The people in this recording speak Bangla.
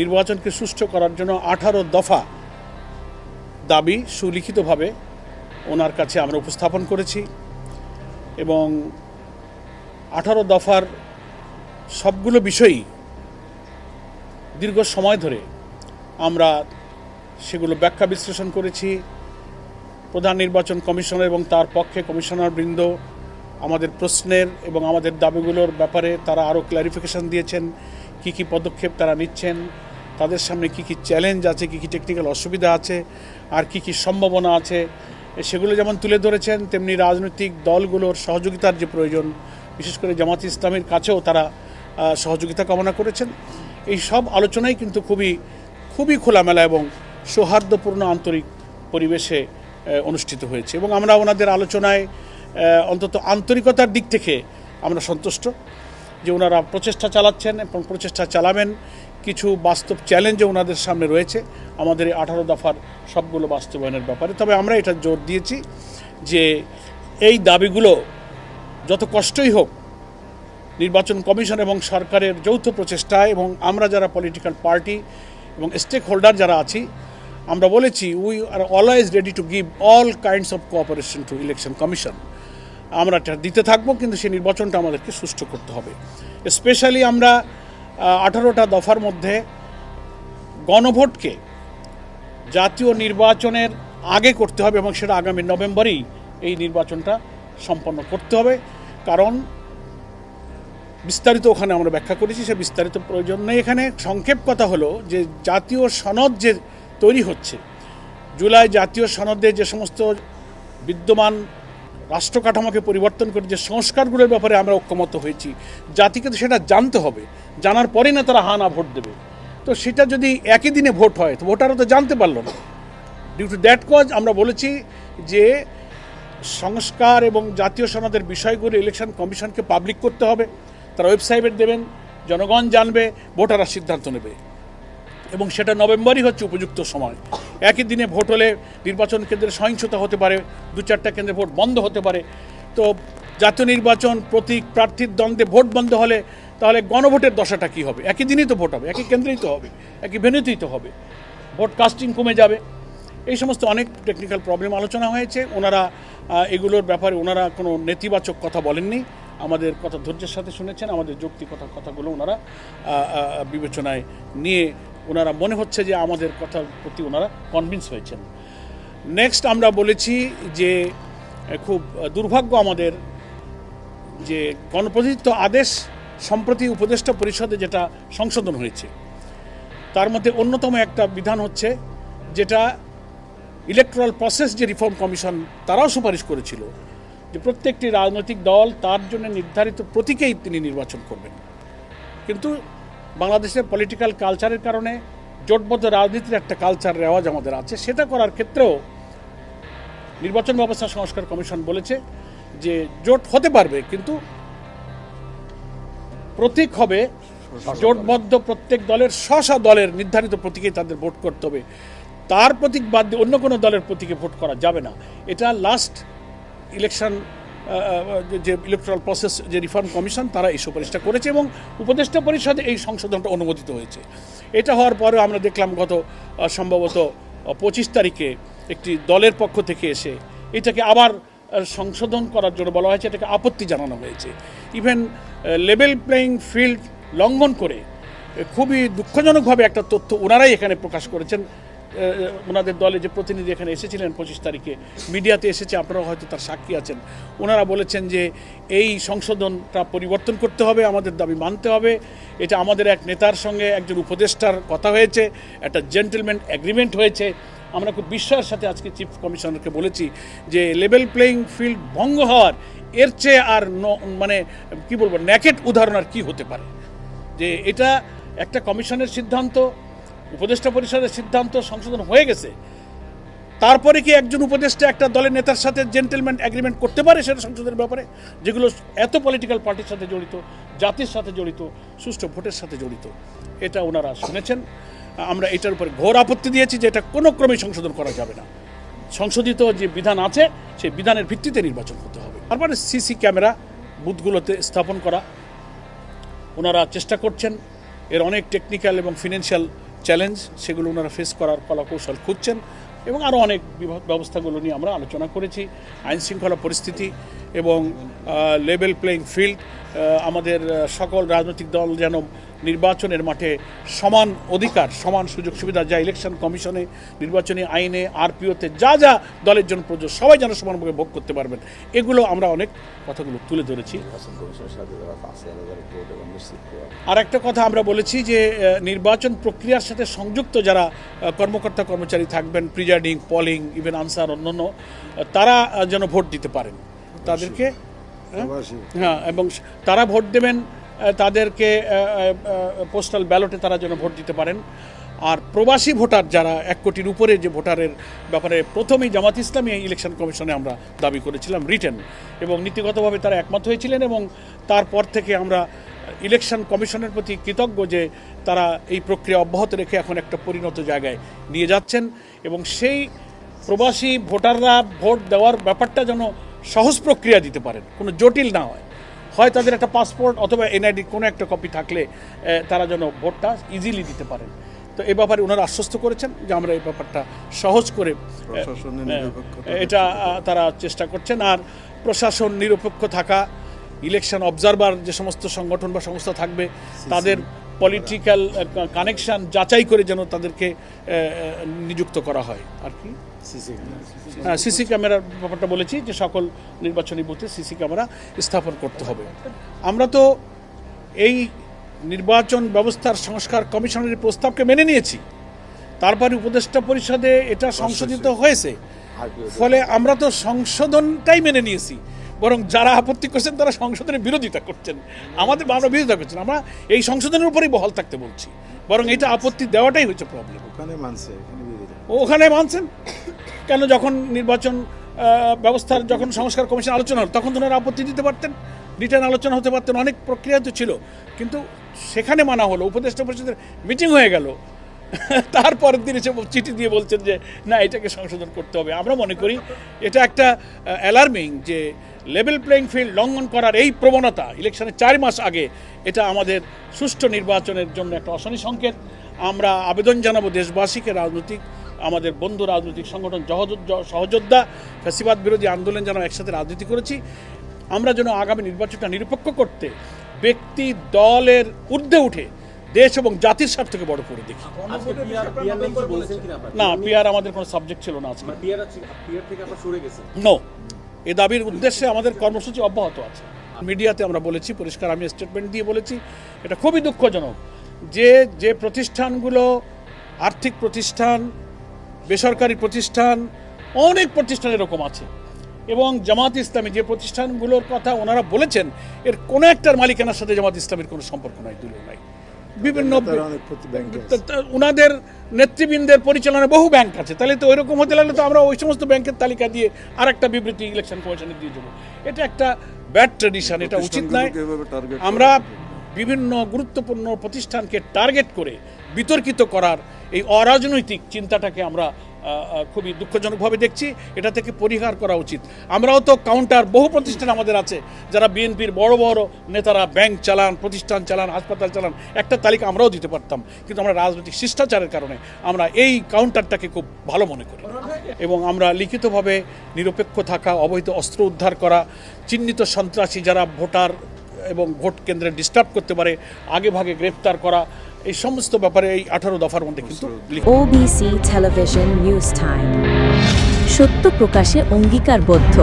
নির্বাচনকে সুষ্ঠু করার জন্য আঠারো দফা দাবি সুলিখিতভাবে ওনার কাছে আমরা উপস্থাপন করেছি এবং আঠারো দফার সবগুলো বিষয়ই দীর্ঘ সময় ধরে আমরা সেগুলো ব্যাখ্যা বিশ্লেষণ করেছি। প্রধান নির্বাচন কমিশনার এবং তার পক্ষে কমিশনার বৃন্দ আমাদের প্রশ্নের এবং আমাদের দাবিগুলোর ব্যাপারে তারা আরও ক্লারিফিকেশন দিয়েছেন, কি কি পদক্ষেপ তারা নিচ্ছেন তাদের সামনে কি কি চ্যালেঞ্জ আছে, কি কি টেকনিক্যাল অসুবিধা আছে, আর কি কি সম্ভাবনা আছে, সেগুলো যেমন তুলে ধরেছেন, তেমনি রাজনৈতিক দলগুলোর সহযোগিতার যে প্রয়োজন, বিশেষ করে জামাত ইসলামের কাছেও তারা সহযোগিতা কামনা করেছেন। এই সব আলোচনাই কিন্তু খুবই খুবই খোলামেলা এবং সৌহার্দ্যপূর্ণ আন্তরিক পরিবেশে অনুষ্ঠিত হয়েছে এবং আমরা ওনাদের আলোচনায় অন্তত আন্তরিকতার দিক থেকে আমরা সন্তুষ্ট যে ওনারা প্রচেষ্টা চালাচ্ছেন এবং প্রচেষ্টা চালাবেন। কিছু বাস্তব চ্যালেঞ্জও ওনাদের সামনে রয়েছে। আমাদের এই আঠারো দফার সবগুলো বাস্তবায়নের ব্যাপারে। তবে আমরা এটা জোর দিয়েছি যে এই দাবিগুলো যত কষ্টই হোক, নির্বাচন কমিশন এবং সরকারের যৌথ প্রচেষ্টায় এবং আমরা যারা পলিটিক্যাল পার্টি এবং স্টেক হোল্ডার যারা আছি, আমরা বলেছি we are always ready to give all kinds of cooperation to election commission আমরা দিতে থাকব, কিন্তু সেই নির্বাচনটা আমাদেরকে সুষ্ঠু করতে হবে। স্পেশালি আমরা আঠারোটা দফার মধ্যে গণভোটকে জাতীয় নির্বাচনের আগে করতে হবে এবং সেটা আগামী নভেম্বরেই এই নির্বাচনটা সম্পন্ন করতে হবে। কারণ বিস্তারিত ওখানে আমরা ব্যাখ্যা করেছি, সে বিস্তারিত প্রয়োজন নেই এখানে। সংক্ষেপ কথা হলো যে জাতীয় সনদ যে তৈরি হচ্ছে, জুলাই জাতীয় সনদে যে সমস্ত বিদ্যমান রাষ্ট্র কাঠামোকে পরিবর্তন করে যে সংস্কারগুলোর ব্যাপারে আমরা ঐক্যমত হয়েছি, জাতিকে তো সেটা জানতে হবে। জানার পরে না তারা হানা ভোট দেবে। তো সেটা যদি একই দিনে ভোট হয়, তো ভোটাররা তো জানতে পারল না। ডিউ টু দ্যাট কজ আমরা বলেছি যে সংস্কার এবং জাতীয় সনদের বিষয়গুলো ইলেকশন কমিশনকে পাবলিক করতে হবে। তারা ওয়েবসাইটে দেবেন, জনগণ জানবে, ভোটাররা সিদ্ধান্ত নেবে। এবং সেটা নভেম্বরই হচ্ছে উপযুক্ত সময়। একই দিনে ভোট হলে নির্বাচন কেন্দ্রে সহিংসতা হতে পারে, দু চারটা কেন্দ্রে ভোট বন্ধ হতে পারে। তো জাতীয় নির্বাচন প্রতীক প্রার্থীর দ্বন্দ্বে ভোট বন্ধ হলে তাহলে গণভোটের দশাটা কী হবে? একই দিনই তো ভোট হবে, একই কেন্দ্রেই তো হবে, একই ভেন্যুতেই তো হবে। ভোট কাস্টিং কমে যাবে। এই সমস্ত অনেক টেকনিক্যাল প্রবলেম আলোচনা হয়েছে। ওনারা এগুলোর ব্যাপারে ওনারা কোনো নেতিবাচক কথা বলেননি। আমাদের কথা ধৈর্যের সাথে শুনেছেন, আমাদের যৌক্তিকতার কথাগুলো ওনারা বিবেচনায় নিয়ে ওনারা মনে হচ্ছে যে আমাদের কথার প্রতি ওনারা কনভিন্স হয়েছেন। নেক্সট আমরা বলেছি যে, খুব দুর্ভাগ্য আমাদের যে গণপ্রতিনিধিত্ব আদেশ সম্প্রতি উপদেষ্টা পরিষদে যেটা সংশোধন হয়েছে। তার মধ্যে অন্যতম একটা বিধান হচ্ছে যেটা ইলেকট্রাল প্রসেস যে রিফর্ম কমিশন তারাও সুপারিশ করেছিল যে প্রত্যেকটি রাজনৈতিক দল তার জন্য নির্ধারিত প্রতীকেই তিনি নির্বাচন করবেন। কিন্তু বাংলাদেশের পলিটিক্যাল কালচারের কারণে জোটবদ্ধ রাজনীতির একটা কালচার রেওয়াজ আমাদের আছে। সেটা করার ক্ষেত্রেও নির্বাচন ব্যবস্থা সংস্কার কমিশন বলেছে যে জোট হতে পারবে, কিন্তু প্রতীক হবে জোটবদ্ধ প্রত্যেক দলের স্ব দলের নির্ধারিত প্রতীকে তাদের ভোট করতে হবে। তার প্রতীক বাদ দিয়ে অন্য কোনো দলের প্রতীকে ভোট করা যাবে না। এটা লাস্ট ইলেকশন যে ইলেকট্রাল প্রসেস যে রিফর্ম কমিশন তারা এই সুপারিশটা করেছে এবং উপদেষ্টা পরিষদে এই সংশোধনটা অনুমোদিত হয়েছে। এটা হওয়ার পরেও আমরা দেখলাম গত সম্ভবত পঁচিশ তারিখে একটি দলের পক্ষ থেকে এসে এটাকে আবার সংশোধন করার জন্য বলা হয়েছে, এটাকে আপত্তি জানানো হয়েছে। ইভেন লেভেল প্লেয়িং ফিল্ড লঙ্ঘন করে খুবই দুঃখজনকভাবে একটা তথ্য ওনারাই এখানে প্রকাশ করেছেন। ওনাদের দলে যে প্রতিনিধি এখানে এসেছিলেন পঁচিশ তারিখে, মিডিয়াতে এসেছে আপনারা হয়তো তার সাক্ষী আছেন। ওনারা বলেছেন যে এই সংশোধনটা পরিবর্তন করতে হবে, আমাদের দাবি মানতে হবে। এটা আমাদের এক নেতার সঙ্গে একজন উপদেষ্টার কথা হয়েছে, একটা জেন্টেলম্যান এগ্রিমেন্ট হয়েছে। আমরা খুব বিশ্বাসের সাথে আজকে চিফ কমিশনারকে বলেছি যে লেভেল প্লেয়িং ফিল্ড ভঙ্গ হওয়ার এর চেয়ে আর মানে কি বলব ন্যাকেট উদাহরণ আর কি হতে পারে? যে এটা একটা কমিশনের সিদ্ধান্ত, উপদেষ্টা পরিষদের সিদ্ধান্ত সংশোধন হয়ে গেছে। তারপরে কি একজন উপদেষ্টা একটা দলের নেতার সাথে জেন্টেলম্যান এগ্রিমেন্ট করতে পারে সেটা সংশোধনের ব্যাপারে? যেগুলো এত পলিটিক্যাল পার্টির সাথে জড়িত, জাতির সাথে জড়িত, সুষ্ঠু ভোটের সাথে জড়িত, এটা ওনারা শুনেছেন। আমরা এটার উপরে ঘোর আপত্তি দিয়েছি যে এটা কোনো ক্রমেই সংশোধন করা যাবে না। সংশোধিত যে বিধান আছে, সেই বিধানের ভিত্তিতে নির্বাচন করতে হবে। তারপরে সিসি ক্যামেরা বুথগুলোতে স্থাপন করা। ওনারা চেষ্টা করছেন, এর অনেক টেকনিক্যাল এবং ফিনান্সিয়াল চ্যালেঞ্জ সেগুলো ওনারা ফেস করার কলাকৌশল খুঁজছেন এবং আরও অনেক ব্যবস্থাগুলো নিয়ে আমরা আলোচনা করেছি। আইন শৃঙ্খলা পরিস্থিতি এবং লেভেল প্লেইং ফিল্ড আমাদের সকল রাজনৈতিক দল যেন নির্বাচনের মাঠে সমান অধিকার, সমান সুযোগ সুবিধা, যা ইলেকশন কমিশনে নির্বাচনী আইনে আরপিওতে যা যা দলের জন্য প্রযোজ্য, সবাই যেন সমানভাবে ভোগ করতে পারবেন। এগুলো আমরা অনেক কথাগুলো তুলে ধরেছি। আর একটা কথা আমরা বলেছি যে নির্বাচন প্রক্রিয়ার সাথে সংযুক্ত যারা কর্মকর্তা কর্মচারী থাকবেন প্রিজাইডিং পলিং ইভেন আনসার অন্যান্য তারা যেন ভোট দিতে পারেন। তাদেরকে হ্যাঁ এবং তারা ভোট দেবেন তাদেরকে পোস্টাল ব্যালটে তারা যেন ভোট দিতে পারেন। আর প্রবাসী ভোটার যারা এক কোটির উপরে যে ভোটারের ব্যাপারে প্রথমেই জামাত ইসলামী ইলেকশন কমিশনে আমরা দাবি করেছিলাম রিটেন এবং নীতিগতভাবে তারা একমত হয়েছিলেন এবং তারপর থেকে আমরা ইলেকশন কমিশনের প্রতি কৃতজ্ঞ যে তারা এই প্রক্রিয়া অব্যাহত রেখে এখন একটা পরিণত জায়গায় নিয়ে যাচ্ছেন। এবং সেই প্রবাসী ভোটাররা ভোট দেওয়ার ব্যাপারটা যেন সহজ প্রক্রিয়া দিতে পারেন কোনো জটিল না হয়। হয় তাদের একটা পাসপোর্ট অথবা এনআইডি কোনো একটা কপি থাকলে তারা যেন ভোটটা ইজিলি দিতে পারেন। তো এ ব্যাপারে ওনারা আশ্বস্ত করেছেন যে আমরা এই ব্যাপারটা সহজ করে এটা তারা চেষ্টা করছেন। আর প্রশাসন নিরপেক্ষ থাকা ইলেকশন অবজারভার যে সমস্ত সংগঠন বা সংস্থা থাকবে তাদের পলিটিক্যাল কানেকশন যাচাই করে যেন তাদেরকে নিযুক্ত করা হয়। আর কি? হ্যাঁ সিসি ক্যামেরার ব্যাপারটা বলেছি যে সকল নির্বাচনী বুথে সিসি ক্যামেরা স্থাপন করতে হবে। আমরা তো এই নির্বাচন ব্যবস্থার সংস্কার কমিশনের প্রস্তাবকে মেনে নিয়েছি। তারপরে উপদেষ্টা পরিষদে এটা সংশোধিত হয়েছে। ফলে আমরা তো সংশোধনটাই মেনে নিয়েছি। বরং যারা আপত্তি করছেন তারা সংশোধনের বিরোধিতা করছেন। আমাদের আমরা বিরোধিতা করছেন আমরা এই সংশোধনের উপরেই বহাল থাকতে বলছি। বরং এটা আপত্তি দেওয়াটাই হয়েছে প্রবলেম ওখানে মানছে ওখানে মানছেন? কেন যখন নির্বাচন ব্যবস্থার যখন সংস্কার কমিশন আলোচনা হলো, তখন ওনারা আপত্তি দিতে পারতেন, রিটার্ন আলোচনা হতে পারতেন, অনেক প্রক্রিয়া তো ছিল। কিন্তু সেখানে মানা হলো, উপদেষ্টা পরিষদের মিটিং হয়ে গেল। তারপরের দিন এসে চিঠি দিয়ে বলছেন যে, না, এটাকে সংশোধন করতে হবে। আমরা মনে করি এটা একটা অ্যালার্মিং যে লেভেল প্লেইং ফিল্ড লঙ্ঘন করার এই প্রবণতা ইলেকশনের চার মাস আগে, এটা আমাদের সুষ্ঠু নির্বাচনের জন্য একটা অশনি সংকেত। আমরা আবেদন জানাব দেশবাসীকে, রাজনৈতিক আমাদের বন্ধু রাজনৈতিক সংগঠন সহযোদ্ধা ফ্যাসিবাদ বিরোধী আন্দোলন যেন একসাথে রাজনীতি করেছি। আমরা যেন আগামী নির্বাচনটা নিরপেক্ষ করতে ব্যক্তি দলের ঊর্ধ্বে উঠে দেশ এবং জাতির স্বার্থকে বড় করে দেখি। না পিআর আমাদের কোনো সাবজেক্ট ছিল না আজকে। পিআর পিআর থেকে আপনারা সরে গেছেন নো এ দাবির উদ্দেশ্যে আমাদের কর্মসূচি অব্যাহত আছে। মিডিয়াতে আমরা বলেছি পরিষ্কার আমি স্টেটমেন্ট দিয়ে বলেছি এটা খুবই দুঃখজনক যে যে প্রতিষ্ঠানগুলো আর্থিক প্রতিষ্ঠান বেসরকারি প্রতিষ্ঠান অনেক প্রতিষ্ঠান এরকম আছে। এবং জামাত ইসলামী যে প্রতিষ্ঠানগুলোর কথা ওনারা বলেছেন এর কোনো একটার মালিকানার সাথে জামাত ইসলামের কোনো সম্পর্ক নাই দূরে নাই। বিভিন্ন ওনাদের নেতৃবৃন্দের পরিচালনায় বহু ব্যাংক আছে। তাহলে তো ওইরকম হতে লাগলে তো আমরা ওই সমস্ত ব্যাংকের তালিকা দিয়ে আর একটা বিবৃতি ইলেকশন কমিশনে দিয়ে দেবো। এটা একটা ব্যাড ট্রেডিশন এটা উচিত নয়। আমরা বিভিন্ন গুরুত্বপূর্ণ প্রতিষ্ঠানকে টার্গেট করে বিতর্কিত করার এই অরাজনৈতিক চিন্তাটাকে আমরা খুবই দুঃখজনকভাবে দেখছি। এটা থেকে পরিহার করা উচিত। আমরাও তো কাউন্টার বহু প্রতিষ্ঠান আমাদের আছে, যারা বিএনপির বড় বড় নেতারা ব্যাংক চালান, প্রতিষ্ঠান চালান, হাসপাতাল চালান, একটা তালিকা আমরাও দিতে পারতাম। কিন্তু আমরা রাজনৈতিক শিষ্টাচারের কারণে আমরা এই কাউন্টারটাকে খুব ভালো মনে করি। এবং আমরা লিখিতভাবে নিরপেক্ষ থাকা, অবৈধ অস্ত্র উদ্ধার করা, চিহ্নিত সন্ত্রাসী যারা ভোটার এবং ভোট কেন্দ্রে ডিস্টার্ব করতে পারে, আগে ভাগে গ্রেপ্তার করা, এই সমস্ত ব্যাপারে এই আঠারো দফার মধ্যে কিন্তু ওবিসি নিউজ সত্য প্রকাশে অঙ্গীকারবদ্ধ।